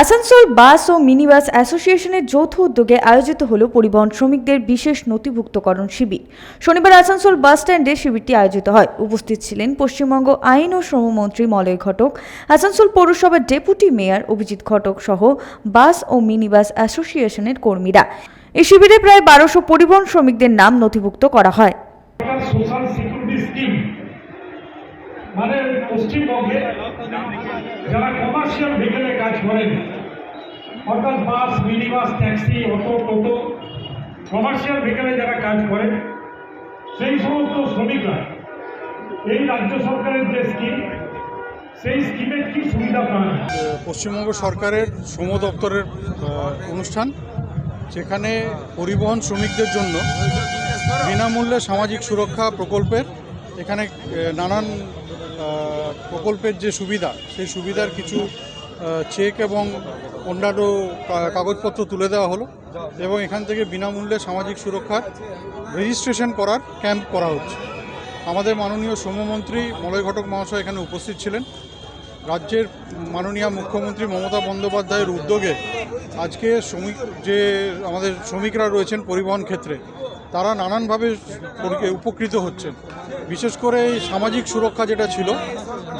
আসানসোল বাস ও minibus অ্যাসোসিয়েশনের যৌথ উদ্যোগে আয়োজিত হল পরিবহন শ্রমিকদের বিশেষ নথিভুক্তকরণ শিবির। শনিবার আসানসোল বাস স্ট্যান্ডে শিবিরটি আয়োজিত হয়। উপস্থিত ছিলেন পশ্চিমবঙ্গ আইন ও শ্রমমন্ত্রী মলয় ঘটক, আসানসোল পৌরসভার ডেপুটি মেয়র অভিজিৎ ঘটক সহ বাস ও মিনিবাস অ্যাসোসিয়েশনের কর্মীরা। এই শিবিরে প্রায় বারোশো পরিবহন শ্রমিকদের নাম নথিভুক্ত করা হয়। মানে পশ্চিমবঙ্গে যারা কমার্শিয়াল ভেহিকেলে কাজ করেন, অর্থাৎ bus mini bus taxi, auto, টোটো কমার্শিয়াল ভেহিকেলে যারা কাজ করেন, সেই সমস্ত শ্রমিকরা এই রাজ্য সরকারের যে স্কিম সেই স্কিমের কি সুবিধা পান? পশ্চিমবঙ্গ সরকারের শ্রম দপ্তরের অনুষ্ঠান, যেখানে পরিবহন শ্রমিকদের জন্য বিনামূল্যে সামাজিক সুরক্ষা প্রকল্পের এখানে নানান প্রকল্পের যে সুবিধা, সেই সুবিধার কিছু চেক এবং অন্যান্য কাগজপত্র তুলে দেওয়া হলো এবং এখান থেকে বিনামূল্যে সামাজিক সুরক্ষার রেজিস্ট্রেশন করার ক্যাম্প করা হচ্ছে। আমাদের মাননীয় শ্রমমন্ত্রী মলয় ঘটক মহাশয় এখানে উপস্থিত ছিলেন। রাজ্যের মাননীয় মুখ্যমন্ত্রী মমতা বন্দ্যোপাধ্যায়ের উদ্যোগে আজকে শ্রমিক, যে আমাদের শ্রমিকরা রয়েছেন পরিবহন ক্ষেত্রে তারা নানানভাবে উপকৃত হচ্ছেন। বিশেষ করে এই সামাজিক সুরক্ষা যেটা ছিল,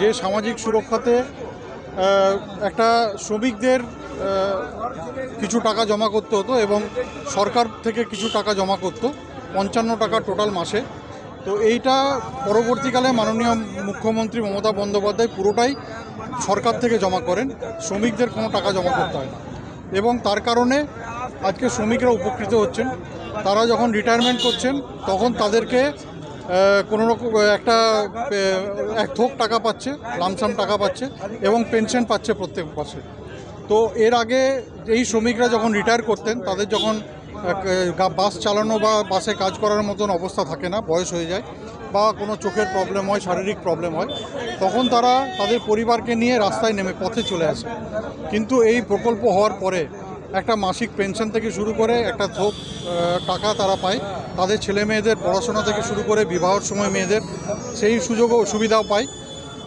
যে সামাজিক সুরক্ষাতে একটা শ্রমিকদের কিছু টাকা জমা করতে হতো এবং সরকার থেকে কিছু টাকা জমা করতো, পঞ্চান্ন টাকা টোটাল মাসে। তো এইটা পরবর্তীকালে মাননীয় মুখ্যমন্ত্রী মমতা বন্দ্যোপাধ্যায় পুরোটাই সরকার থেকে জমা করেন, শ্রমিকদের কোনো টাকা জমা করতে হয় না। এবং তার কারণে আজকে শ্রমিকরা উপকৃত হচ্ছেন। তারা যখন রিটায়ারমেন্ট করছেন, তখন তাদেরকে কোনো রকম একটা এক থোক টাকা পাচ্ছে লামসাম টাকা পাচ্ছে এবং পেনশন পাচ্ছে প্রত্যেক মাসে তো এর আগে এই শ্রমিকরা যখন রিটায়ার করতেন, তাদের যখন বাস চালানো বা বাসে কাজ করার মতন অবস্থা থাকে না, বয়স হয়ে যায় বা কোনো চোখের প্রবলেম হয়, শারীরিক প্রবলেম হয়, তখন তারা তাদের পরিবারকে নিয়ে রাস্তায় নেমে পথে চলে আসে। কিন্তু এই প্রকল্প হওয়ার পরে একটা মাসিক পেনশন থেকে শুরু করে একটা থোক টাকা তারা পায়। তাদের ছেলে মেয়েদের পড়াশোনা থেকে শুরু করে বিবাহর সময় মেয়েদের সেই সুযোগ ও সুবিধাও পায়।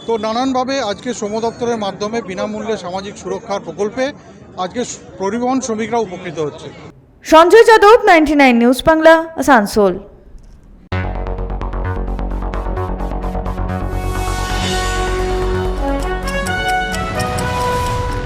তো নানানভাবে আজকে শ্রম দপ্তরের মাধ্যমে বিনামূল্যে সামাজিক সুরক্ষার প্রকল্পে আজকে পরিবহন শ্রমিকরা উপকৃত হচ্ছে। Sanjay Yadav ninety news Bangla Asansol.